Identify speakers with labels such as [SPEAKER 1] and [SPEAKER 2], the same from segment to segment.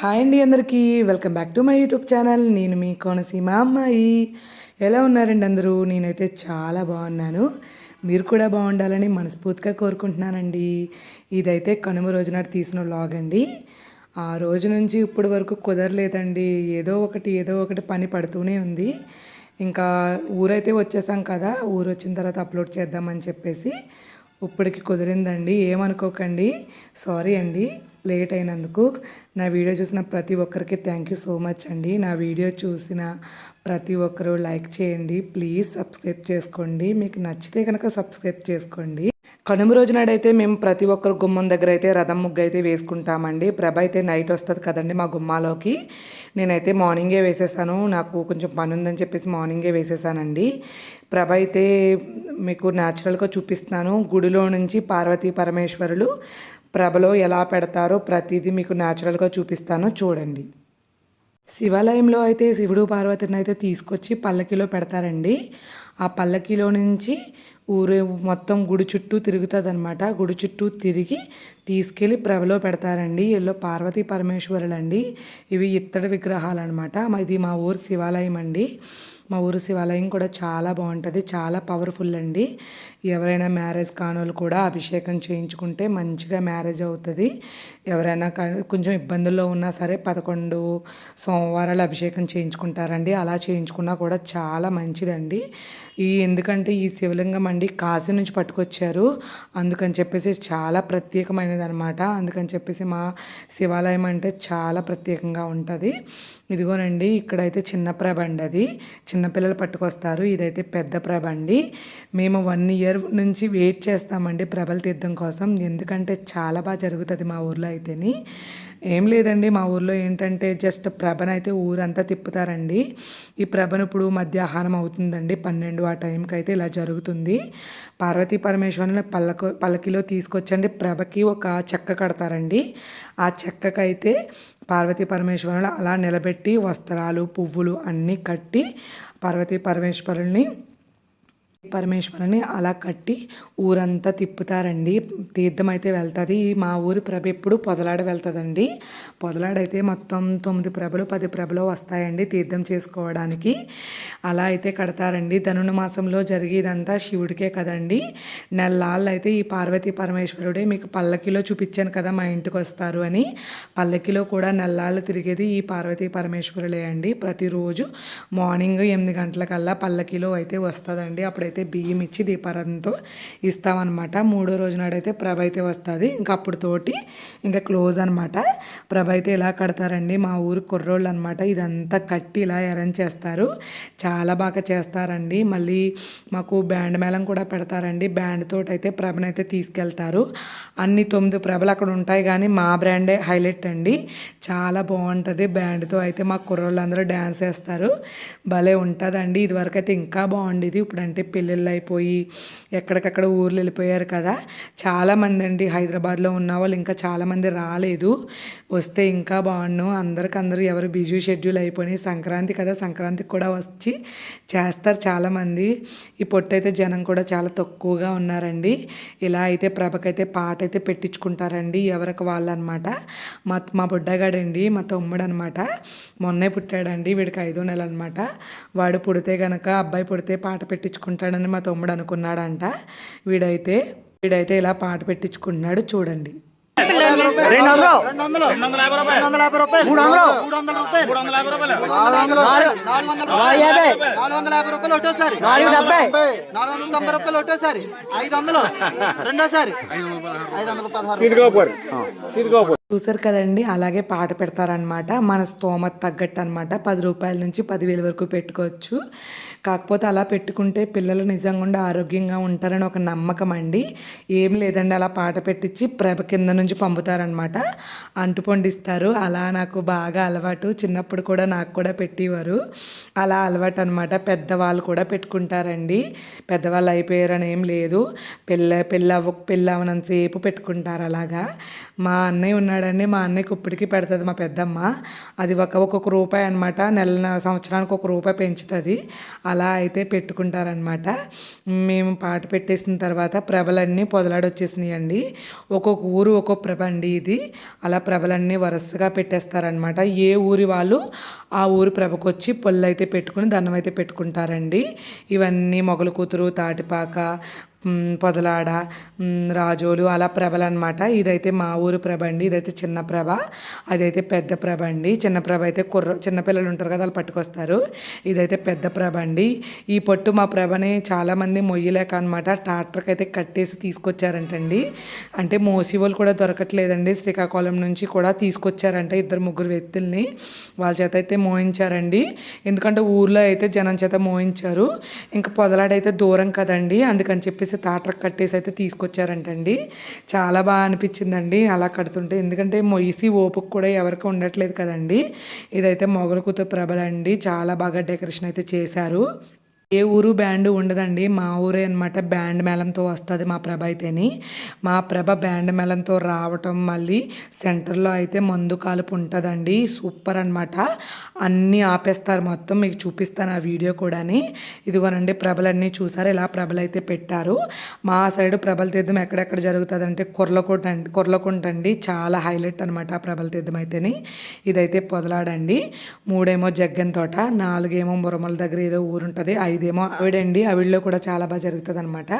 [SPEAKER 1] Hi అండి అందరికీ. Welcome back to my YouTube channel. నేను మీ కోనసీమ అమ్మాయి. ఎలా ఉన్నారండి అందరూ? నేనైతే చాలా బాగున్నాను. మీరు కూడా బాగుండాలని మనస్ఫూర్తిగా కోరుకుంటున్నానండి. ఇదైతే కనుమ రోజు తీసిన వ్లాగ్ అండి. ఆ రోజు నుంచి ఇప్పటి వరకు కుదరలేదండి. ఏదో ఒకటి ఏదో ఒకటి పని పడుతూనే ఉంది. ఇంకా ఊరైతే వచ్చేసాం కదా. ఊరు వచ్చిన తర్వాత అప్లోడ్ చేద్దామని చెప్పేసి ఇప్పటికి కుదిరిందండి. ఏమనుకోకండి. సారీ అండి. లేట్ అయినందుకు. నా వీడియో చూసిన ప్రతి ఒక్కరికి థ్యాంక్ యూ సో మచ్ అండి. నా వీడియో చూసిన ప్రతి ఒక్కరూ లైక్ చేయండి. ప్లీజ్ సబ్స్క్రైబ్ చేసుకోండి. మీకు నచ్చితే కనుక సబ్స్క్రైబ్ చేసుకోండి. కనుమ రోజు నాడైతే మేము ప్రతి ఒక్కరు గుమ్మం దగ్గర అయితే రథం ముగ్గు అయితే వేసుకుంటామండి. ప్రభ అయితే నైట్ వస్తుంది కదండి మా గుమ్మాలోకి. నేనైతే మార్నింగే వేసేసాను నాకు కొంచెం పని ఉందని చెప్పేసి మార్నింగే వేసేసానండి. ప్రభ అయితే మీకు న్యాచురల్గా చూపిస్తున్నాను. గుడిలో నుంచి పార్వతీ పరమేశ్వరులు ప్రభలో ఎలా పెడతారో ప్రతిదీ మీకు న్యాచురల్గా చూపిస్తాను. చూడండి. శివాలయంలో అయితే శివుడు పార్వతిని అయితే తీసుకొచ్చి పల్లకిలో పెడతారండి. ఆ పల్లకిలో నుంచి ఊరు మొత్తం గుడి చుట్టూ తిరుగుతుంది అనమాట గుడి చుట్టూ తిరిగి తీసుకెళ్ళి ప్రభలో పెడతారండి. వీళ్ళు పార్వతీ పరమేశ్వరులు అండి ఇవి ఇత్తడి విగ్రహాలు అనమాట ఇది మా ఊరు శివాలయం అండి. మా ఊరు శివాలయం కూడా చాలా బాగుంటుంది. చాలా పవర్ఫుల్ అండి. ఎవరైనా మ్యారేజ్ కానోళ్ళు కూడా అభిషేకం చేయించుకుంటే మంచిగా మ్యారేజ్ అవుతుంది. ఎవరైనా కొంచెం ఇబ్బందుల్లో ఉన్నా సరే పదకొండు సోమవారాలు అభిషేకం చేయించుకుంటారండి. అలా చేయించుకున్నా కూడా చాలా మంచిదండి. ఈ ఎందుకంటే ఈ శివలింగం అండి కాశీ నుంచి పట్టుకొచ్చారు. అందుకని చెప్పేసి చాలా ప్రత్యేకమైనది అనమాట అందుకని చెప్పేసి మా శివాలయం అంటే చాలా ప్రత్యేకంగా ఉంటుంది. ఇదిగోనండి ఇక్కడైతే చిన్న ప్రభ అండి అది. చిన్నపిల్లలు పట్టుకొస్తారు. ఇదైతే పెద్ద ప్రభ అండి. మేము వన్ ఇయర్ నుంచి వెయిట్ చేస్తామండి ప్రభల తీర్థం కోసం. ఎందుకంటే చాలా బాగా జరుగుతుంది మా ఊర్లో అయితేని. ఏం లేదండి మా ఊర్లో ఏంటంటే జస్ట్ ప్రభను అయితే ఊరంతా తిప్పుతారండి. ఈ ప్రభను ఇప్పుడు మధ్యాహ్నం అవుతుందండి పన్నెండు ఆ టైంకి అయితే ఇలా జరుగుతుంది. పార్వతీ పరమేశ్వరుని పల్లక పల్లకిలో తీసుకొచ్చండి. ప్రభకి ఒక చెక్క కడతారండి. ఆ చెక్కకైతే పార్వతీ పరమేశ్వరులు అలా నిలబెట్టి వస్త్రాలు పువ్వులు అన్నీ కట్టి పార్వతీ పరమేశ్వరుల్ని పరమేశ్వరుని అలా కట్టి ఊరంతా తిప్పుతారండి. తీర్థం అయితే వెళ్తుంది. మా ఊరి ప్రభ ఎప్పుడు పొదలాడ వెళ్తుందండి. పొదలాడైతే మొత్తం తొమ్మిది ప్రభలు పది ప్రభలు వస్తాయండి తీర్థం చేసుకోవడానికి. అలా అయితే కడతారండి. ధనుని మాసంలో జరిగేదంతా శివుడికే కదండి. నెలలాళ్ళు అయితే ఈ పార్వతీ పరమేశ్వరుడే మీకు పల్లకిలో చూపించాను కదా మా ఇంటికి వస్తారు అని. పల్లకిలో కూడా నెలలాళ్ళు తిరిగేది ఈ పార్వతీ పరమేశ్వరులే అండి. ప్రతిరోజు మార్నింగ్ ఎనిమిది గంటలకల్లా పల్లకిలో అయితే వస్తుందండి. అప్పుడైతే అయితే బియ్యం ఇచ్చి దీపారాధనతో ఇస్తామన్నమాట. మూడో రోజు నాడైతే ప్రభ అయితే వస్తుంది. ఇంకా అప్పుడుతోటి ఇంకా క్లోజ్ అనమాట ప్రభ అయితే ఇలా కడతారండి? మా ఊరు కుర్రోళ్ళు అనమాట ఇదంతా కట్టి ఇలా అరేంజ్ చేస్తారు. చాలా బాగా చేస్తారండి. మళ్ళీ మాకు బ్యాండ్ మేళం కూడా పెడతారండి. బ్యాండ్ తోటి అయితే ప్రభనైతే తీసుకెళ్తారు. అన్ని తొమ్మిది ప్రభలు అక్కడ ఉంటాయి కానీ మా బ్రాండే హైలైట్ అండి. చాలా బాగుంటుంది. బ్యాండ్తో అయితే మా కుర్రోళ్ళందరూ డ్యాన్స్ వేస్తారు భలే ఉంటుందండి. ఇదివరకు అయితే ఇంకా బాగుండేది. ఇప్పుడంటే పెళ్ళిళ్ళు అయిపోయి ఎక్కడికక్కడ ఊర్లు వెళ్ళిపోయారు కదా. చాలామంది అండి హైదరాబాద్లో ఉన్న వాళ్ళు ఇంకా చాలామంది రాలేదు. వస్తే ఇంకా బాగుండు. అందరికందరూ ఎవరు బిజీ షెడ్యూల్ అయిపోయినాయి సంక్రాంతి కదా సంక్రాంతికి కూడా వచ్చి చేస్తారు చాలామంది. ఈ పొట్టయితే జనం కూడా చాలా తక్కువగా ఉన్నారండి. ఇలా అయితే ప్రభకైతే పాట అయితే పెట్టించుకుంటారండి. ఎవరికి వాళ్ళు అనమాట మా మా బుడ్డగాడండి మా తమ్ముడు అనమాట మొన్నే పుట్టాడండి వీడికి ఐదో నెల అనమాట వాడు పుడితే గనక అబ్బాయి పుడితే పాట పెట్టించుకుంటాడు పెట్టించుకుంటాడని మా తమ్ముడు అనుకున్నాడంట. వీడైతే వీడైతే ఇలా పాట పెట్టించుకుంటున్నాడు చూడండి.
[SPEAKER 2] రెండు వందలు రెండు వందల యాభై రూపాయలు మూడు వందలు మూడు వందల రూపాయలు మూడు వందల యాభై రూపాయలు నాలుగు వందలు నాలుగు వందల యాభై. నాలుగు వందల యాభై రూపాయలు ఒకటోసారి నాలుగు డెబ్బై నాలుగు వందల తొంభై రూపాయలు ఒకటోసారి ఐదు వందలు రెండోసారి ఐదు వందల పదహారు
[SPEAKER 1] చూసారు కదండి? అలాగే పాట పెడతారనమాట మన స్తోమత తగ్గట్టు అనమాట పది రూపాయల నుంచి పదివేల వరకు పెట్టుకోవచ్చు. కాకపోతే అలా పెట్టుకుంటే పిల్లలు నిజంగా ఆరోగ్యంగా ఉంటారని ఒక నమ్మకం అండి. ఏం లేదండి అలా పాట పెట్టించి ప్రభ కింద నుంచి పంపుతారనమాట అంటుపండిస్తారు. అలా నాకు బాగా అలవాటు. చిన్నప్పుడు కూడా నాకు కూడా పెట్టేవారు. అలా అలవాటు అనమాట పెద్దవాళ్ళు కూడా పెట్టుకుంటారండి. పెద్దవాళ్ళు అయిపోయారని ఏం లేదు. పెళ్ళ పిల్ల పెళ్ళి అవనంతసేపు పెట్టుకుంటారు అలాగా. మా అన్నయ్య ఉన్నాడు నాడని మా అన్నయ్యకి ఇప్పటికీ పెడుతుంది మా పెద్దమ్మ. అది ఒక ఒక్కొక్క రూపాయి అనమాట నెల సంవత్సరానికి ఒక రూపాయి పెంచుతుంది. అలా అయితే పెట్టుకుంటారనమాట మేము పాట పెట్టేసిన తర్వాత ప్రభలన్నీ పొదలాడొచ్చేసినాయి అండి ఒక్కొక్క ఊరు ఒక్కొక్క ప్రభ అండి ఇది. అలా ప్రభలన్నీ వరుసగా పెట్టేస్తారనమాట ఏ ఊరి వాళ్ళు ఆ ఊరు ప్రభకు వచ్చి పొల్లు అయితే పెట్టుకుని దండం అయితే పెట్టుకుంటారండి. ఇవన్నీ మొగలు కూతురు తాటిపాక పొదలాడ రాజోలు అలా ప్రభలు అనమాట ఇదైతే మా ఊరు ప్రభ అండి. ఇదైతే చిన్న ప్రభ. అదైతే పెద్ద ప్రభ అండి. చిన్న ప్రభ అయితే కుర్ర చిన్నపిల్లలు ఉంటారు కదా వాళ్ళు పట్టుకొస్తారు. ఇదైతే పెద్ద ప్రభ అండి. ఈ పొట్టు మా ప్రభని చాలామంది మొయ్యలేక అనమాట ట్రాక్టర్కి అయితే కట్టేసి తీసుకొచ్చారంటండి. అంటే మోసి వాళ్ళు కూడా దొరకట్లేదండి. శ్రీకాకుళం నుంచి కూడా తీసుకొచ్చారంట ఇద్దరు ముగ్గురు వ్యక్తుల్ని. వాళ్ళ చేత అయితే మోయించారండి. ఎందుకంటే ఊర్లో అయితే జనం చేత మోయించారు. ఇంకా పొదలాడైతే దూరం కదండి. అందుకని చెప్పి చెప్పేసి తాటర కట్టేసి అయితే తీసుకొచ్చారంటండి. చాలా బాగా అనిపించిందండి అలా కడుతుంటే. ఎందుకంటే మొయ్యిసి ఓపుకు కూడా ఎవరికి ఉండట్లేదు కదండి. ఇదైతే మొగలు కూతురు ప్రభలండి. చాలా బాగా డెకరేషన్ అయితే చేశారు. ఏ ఊరు బ్యాండ్ ఉండదండి. మా ఊరే అనమాట బ్యాండ్ మేళంతో వస్తుంది మా ప్రభ అయితేని. మా ప్రభ బ్యాండ్ మేళంతో రావటం మళ్ళీ సెంటర్లో అయితే మందు కాలుపు ఉంటుందండి. సూపర్ అనమాట అన్నీ ఆపేస్తారు మొత్తం. మీకు చూపిస్తాను ఆ వీడియో కూడాని. ఇదిగోనండి ప్రభలన్నీ చూసారు. ఇలా ప్రభలు అయితే పెట్టారు. మా సైడ్ ప్రభల తీర్థం ఎక్కడెక్కడ జరుగుతుంది అంటే కొర్లకోట అండి. కొర్లకుంట అండి. చాలా హైలైట్ అనమాట ఆ ప్రభల తీర్థం అయితేని. ఇదైతే పొదలాడండి. మూడేమో జగ్గన్ తోట నాలుగేమో మురమల దగ్గర ఏదో ఊరు ఉంటుంది ఇదేమో ఆవిడండి. ఆవిడలో కూడా చాలా బాగా జరుగుతుంది అనమాట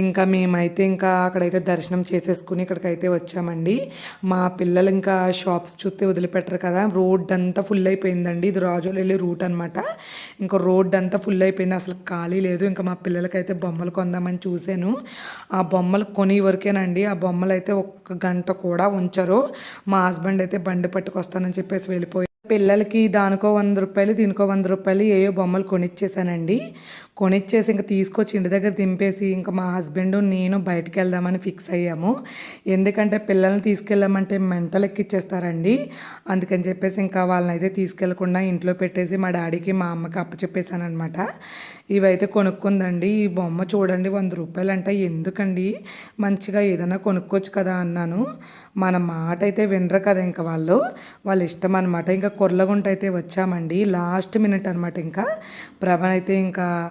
[SPEAKER 1] ఇంకా మేమైతే ఇంకా అక్కడైతే దర్శనం చేసేసుకుని ఇక్కడికైతే వచ్చామండి. మా పిల్లలు ఇంకా షాప్స్ చూస్తే వదిలిపెట్టరు కదా. రోడ్ అంతా ఫుల్ అయిపోయిందండి ఇది రాజులు వెళ్ళే రూట్ అనమాట ఇంకా రోడ్ అంతా ఫుల్ అయిపోయింది అసలు ఖాళీ లేదు. ఇంకా మా పిల్లలకైతే బొమ్మలు కొందామని చూశాను. ఆ బొమ్మలు కొని వరకేనండి. ఆ బొమ్మలు అయితే ఒక్క గంట కూడా ఉంచరు. మా హస్బెండ్ అయితే బండి పట్టుకొస్తానని చెప్పేసి వెళ్ళిపోయి పిల్లలకి దానికో వంద రూపాయలు దీనికో వంద రూపాయలు ఏయో బొమ్మలు కొనిచ్చేసానండి. కొనిచ్చేసి ఇంకా తీసుకొచ్చి ఇంటి దగ్గర దింపేసి ఇంకా మా హస్బెండ్ నేను బయటకు వెళ్దామని ఫిక్స్ అయ్యాము. ఎందుకంటే పిల్లల్ని తీసుకెళ్ళామంటే మెంటల్ ఎక్కిచ్చేస్తారండి. అందుకని చెప్పేసి ఇంకా వాళ్ళని అయితే తీసుకెళ్ళకుండా ఇంట్లో పెట్టేసి మా డాడీకి మా అమ్మకి అప్పచెప్పేశాను ఇవైతే కొనుక్కుందండి. ఈ బొమ్మ చూడండి వంద రూపాయలు అంటే ఎందుకండి? మంచిగా ఏదైనా కొనుక్కోవచ్చు కదా అన్నాను. మన మాట అయితే వినరు కదా ఇంకా వాళ్ళు. వాళ్ళ ఇష్టం అనమాట ఇంకా కొర్లగుంట అయితే వచ్చామండి. లాస్ట్ మినిట్ అనమాట ఇంకా. ప్రభన్ అయితే ఇంకా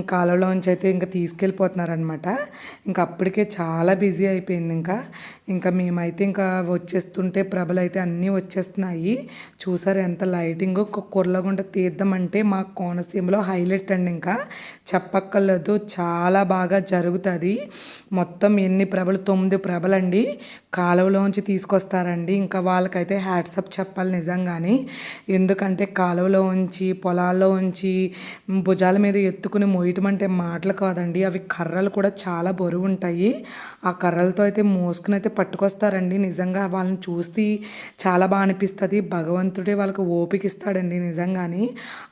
[SPEAKER 1] కాలంలోంచి అయితే ఇంకా తీసుకెళ్ళిపోతున్నారనమాట ఇంకా అప్పటికే చాలా బిజీ అయిపోయింది ఇంకా. ఇంకా మేమైతే ఇంకా వచ్చేస్తుంటే ప్రభలు అయితే అన్నీ వచ్చేస్తున్నాయి. చూసారు ఎంత లైటింగ్ కొర్లగుంట తీద్దామంటే మా కోనసీమలో హైలైట్ అండి ఇంకా. చెప్పక్కర్లేదు చాలా బాగా జరుగుతుంది. మొత్తం ఎన్ని ప్రభలు? తొమ్మిది ప్రభలండి. కాలువలోంచి తీసుకొస్తారండి. ఇంకా వాళ్ళకైతే హ్యాట్సప్ చెప్పాలి నిజంగానే. ఎందుకంటే కాలువలో ఉంచి పొలాల్లో ఉంచి భుజాల మీద ఎత్తుకుని మోయటం అంటే మాటలు కాదండి అవి కర్రలు కూడా చాలా బరువు ఉంటాయి ఆ కర్రలతో అయితే మోసుకుని అయితే పట్టుకొస్తారండి. నిజంగా వాళ్ళని చూసి చాలా బాగా అనిపిస్తుంది. భగవంతుడే వాళ్ళకి ఓపిక ఇస్తాడండి నిజంగానే.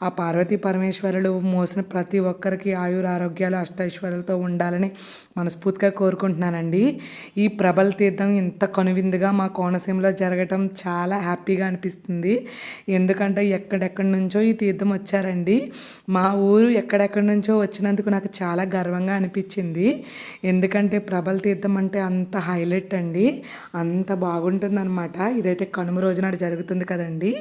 [SPEAKER 1] ఆ పార్వతీ పరమేశ్వరులు మోసిన ప్రతి ఒక్కరికి ఆయుర ఆరోగ్యాలు అష్టైశ్వర్యాలతో ఉండాలని మనస్ఫూర్తిగా కోరుకుంటున్నానండి. ఈ ప్రబల తీర్థం ఇంత కనువిందుగా మా కోనసీమలో జరగటం చాలా హ్యాపీగా అనిపిస్తుంది. ఎందుకంటే ఎక్కడెక్కడి నుంచో ఈ తీర్థం వచ్చారండి. మా ఊరు ఎక్కడెక్కడి నుంచో వచ్చినందుకు నాకు చాలా గర్వంగా అనిపించింది. ఎందుకంటే ప్రబల తీర్థం అంటే అంత హైలైట్ అండి. అంత బాగుంటుందన్నమాట. ఇదైతే కనుమ రోజు నాడు జరుగుతుంది కదండి.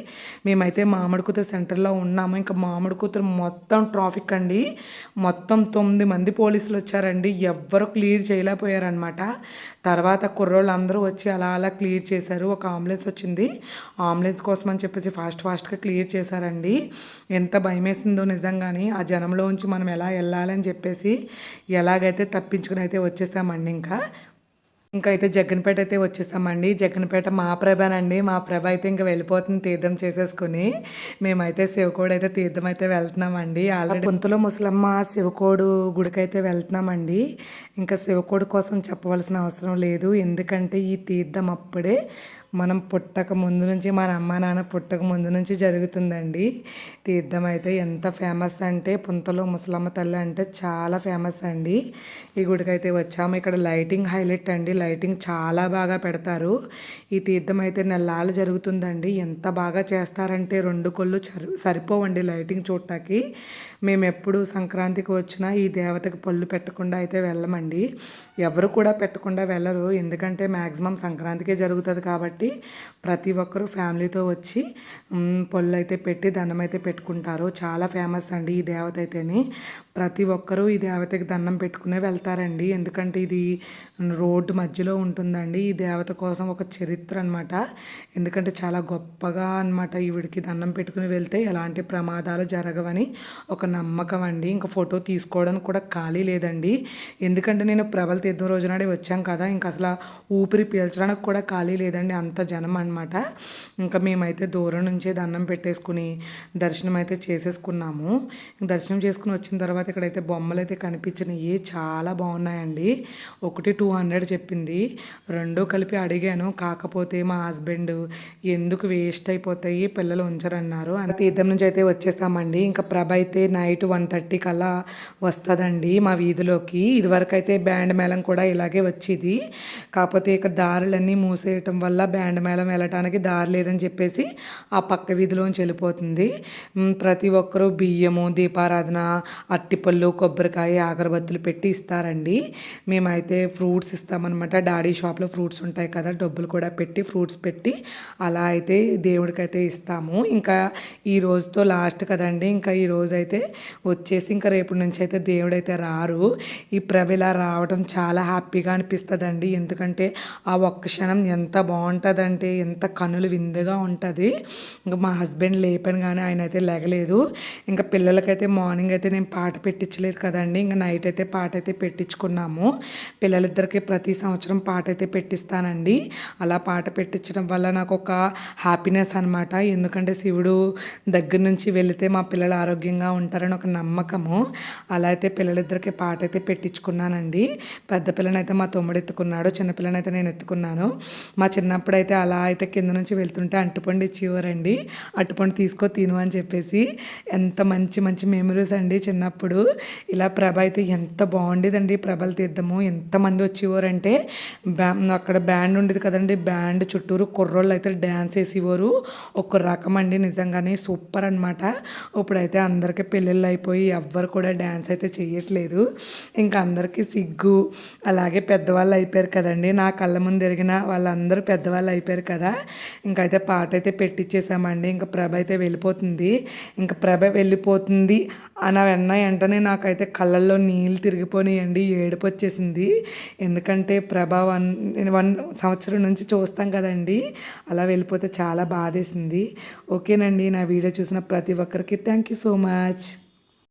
[SPEAKER 1] మేమైతే మామిడి కూతురు సెంటర్లో ఉన్నాము. ఇంకా మామిడి కూతురు మొత్తం ట్రాఫిక్ అండి. మొత్తం తొమ్మిది మంది పోలీసులు వచ్చారండి. ఎవ్వరు క్లియర్ చేయలేకపోయారనమాట తర్వాత కుర్రోళ్ళు అందరూ వచ్చి అలా అలా క్లియర్ చేశారు. ఒక అంబులెన్స్ వచ్చింది. అంబులెన్స్ కోసం అని చెప్పేసి ఫాస్ట్ ఫాస్ట్గా క్లియర్ చేశారండి. ఎంత భయమేసిందో నిజంగానే. ఆ జనంలోంచి మనం ఎలా వెళ్ళాలని చెప్పేసి ఎలాగైతే తప్పించుకుని అయితే వచ్చేసామండి ఇంకా. ఇంకా అయితే జగ్గనపేట అయితే వచ్చేసామండి. జగ్గనపేట మా ప్రభానండి. మా ప్రభ అయితే ఇంకా వెళ్ళిపోతుంది తీర్థం చేసేసుకుని. మేమైతే శివకోడు అయితే తీర్థం అయితే వెళ్తున్నామండి. ఆల్రెడీ పొంతులో ముసలమ్మ శివకోడు గుడికి అయితే వెళ్తున్నామండి. ఇంకా శివకోడు కోసం చెప్పవలసిన అవసరం లేదు. ఎందుకంటే ఈ తీర్థం అప్పుడే మనం పుట్టక ముందు నుంచి మన అమ్మ నాన్న పుట్టక ముందు నుంచి జరుగుతుందండి. తీర్థం అయితే ఎంత ఫేమస్ అంటే పుంతలో ముసలమ్మ తల్లి అంటే చాలా ఫేమస్ అండి. ఈ గుడికి అయితే వచ్చాము. ఇక్కడ లైటింగ్ హైలైట్ అండి. లైటింగ్ చాలా బాగా పెడతారు. ఈ తీర్థం అయితే నెల్లాళ్ళు జరుగుతుందండి. ఎంత బాగా చేస్తారంటే రెండు కొళ్ళు సరిపోవండి లైటింగ్ చూడటానికి. మేము ఎప్పుడు సంక్రాంతికి వచ్చినా ఈ దేవతకి పళ్ళు పెట్టకుండా అయితే వెళ్ళమండి. ఎవరు కూడా పెట్టకుండా వెళ్ళరు. ఎందుకంటే మ్యాక్సిమం సంక్రాంతికే జరుగుతుంది కాబట్టి కాబట్టి ప్రతి ఒక్కరూ ఫ్యామిలీతో వచ్చి మ్, పొల్లు అయితే పెట్టి దండం అయితే పెట్టుకుంటారు. చాలా ఫేమస్ అండి ఈ దేవత అయితేని. ప్రతి ఒక్కరూ ఈ దేవతకి దండం పెట్టుకునే వెళ్తారండి. ఎందుకంటే ఇది రోడ్డు మధ్యలో ఉంటుందండి. ఈ దేవత కోసం ఒక చరిత్ర అనమాట ఎందుకంటే చాలా గొప్పగా అనమాట ఈవిడికి దండం పెట్టుకుని వెళ్తే ఎలాంటి ప్రమాదాలు జరగవని ఒక నమ్మకం అండి. ఇంకా ఫోటో తీసుకోవడానికి కూడా ఖాళీ లేదండి. ఎందుకంటే నేను ప్రబల తీర్థం రోజు నాడే వచ్చాం కదా. ఇంకా అసలు ఊపిరి పీల్చడానికి కూడా ఖాళీ లేదండి. అంత జనం అనమాట ఇంకా మేమైతే దూరం నుంచే దండం పెట్టేసుకుని దర్శనం అయితే చేసేసుకున్నాము. దర్శనం చేసుకుని వచ్చిన తర్వాత ఇక్కడైతే బొమ్మలు అయితే కనిపించినాయి. చాలా బాగున్నాయండి. ఒకటి టూ హండ్రెడ్ చెప్పింది. రెండో కలిపి అడిగాను. కాకపోతే మా హస్బెండ్ ఎందుకు వేస్ట్ అయిపోతాయి? పిల్లలు ఉంచరన్నారు. అంత తీర్థం నుంచి అయితే వచ్చేస్తామండి. ఇంకా ప్రభ అయితే నైట్ వన్ థర్టీ కల్లా వస్తుందండి మా వీధిలోకి. ఇదివరకు అయితే బ్యాండ్ మేళం కూడా ఇలాగే వచ్చేది. కాకపోతే ఇక్కడ దారులన్నీ మూసేయటం వల్ల బ్యాండ్ మేళం వెళ్ళటానికి దారి లేదని చెప్పేసి ఆ పక్క వీధిలోంచి వెళ్ళిపోతుంది. ప్రతి ఒక్కరూ బియ్యము దీపారాధన అట్టిపళ్ళు కొబ్బరికాయ అగరబత్తులు పెట్టి ఇస్తారండి. మేమైతే ఫ్రూట్స్ ఇస్తామన్నమాట. డాడీ షాప్లో ఫ్రూట్స్ ఉంటాయి కదా డబ్బులు కూడా పెట్టి ఫ్రూట్స్ పెట్టి అలా అయితే దేవుడికైతే ఇస్తాము. ఇంకా ఈ రోజుతో లాస్ట్ కదండి. ఇంకా ఈ రోజు అయితే వచ్చేసి ఇంకా రేపటి నుంచి అయితే దేవుడైతే రారు. ఈ ప్రభ రావడం చాలా హ్యాపీగా అనిపిస్తుందండి. ఎందుకంటే ఆ ఒక్క క్షణం ఎంత బాగుంటుంది బాగుంటుందంటే ఎంత కనులు విందుగా ఉంటుంది. ఇంకా మా హస్బెండ్ లేపాను కానీ ఆయన అయితే లేగలేదు. ఇంకా పిల్లలకైతే మార్నింగ్ అయితే నేను పాట పెట్టించలేదు కదండి. ఇంకా నైట్ అయితే పాట అయితే పెట్టించుకున్నాము. పిల్లలిద్దరికి ప్రతి సంవత్సరం పాట అయితే పెట్టిస్తానండి. అలా పాట పెట్టించడం వల్ల నాకు ఒక హ్యాపీనెస్ అనమాట ఎందుకంటే శివుడు దగ్గర నుంచి వెళితే మా పిల్లలు ఆరోగ్యంగా ఉంటారని ఒక నమ్మకము. అలా అయితే పిల్లలిద్దరికి పాట అయితే పెట్టించుకున్నానండి. పెద్ద పిల్లనైతే మా తమ్ముడు ఎత్తుకున్నాడు. చిన్న పిల్లనైతే నేను ఎత్తుకున్నాను. మా చిన్నప్పుడు అయితే అలా అయితే కింద నుంచి వెళ్తుంటే అట్టుపండు ఇచ్చేవారండి. అట్టుపండు తీసుకో తిను అని చెప్పేసి. ఎంత మంచి మంచి మెమరీస్ అండి చిన్నప్పుడు. ఇలా ప్రభ అయితే ఎంత బాగుండేదండి. ప్రభలు తీద్దాము ఎంతమంది వచ్చేవారంటే బ్యా అక్కడ బ్యాండ్ ఉండేది కదండి. బ్యాండ్ చుట్టూరు కుర్రోళ్ళు అయితే డ్యాన్స్ వేసేవారు. ఒక రకం అండి నిజంగానే సూపర్ అనమాట ఇప్పుడైతే అందరికీ పెళ్ళిళ్ళు అయిపోయి ఎవ్వరు కూడా డ్యాన్స్ అయితే చేయట్లేదు ఇంకా అందరికీ సిగ్గు. అలాగే పెద్దవాళ్ళు అయిపోయారు కదండి. నా కళ్ళ ముందు జరిగిన వాళ్ళందరూ పెద్దవాళ్ళు అయిపోయారు కదా. ఇంకైతే అయితే పాట అయితే పెట్టించేసామండి ఇంకా ప్రభ అయితే వెళ్ళిపోతుంది. ఇంకా ప్రభ వెళ్ళిపోతుంది అని వెన్న వెంటనే నాకైతే కళ్ళల్లో నీళ్ళు తిరిగిపోయినాయండి ఏడుపు వచ్చేసింది ఎందుకంటే ప్రభ వన్ వన్ సంవత్సరం నుంచి చూస్తాం కదండి. అలా వెళ్ళిపోతే చాలా బాధేసింది. ఓకేనండి. నా వీడియో చూసిన ప్రతి ఒక్కరికి థ్యాంక్ యూ సో మచ్.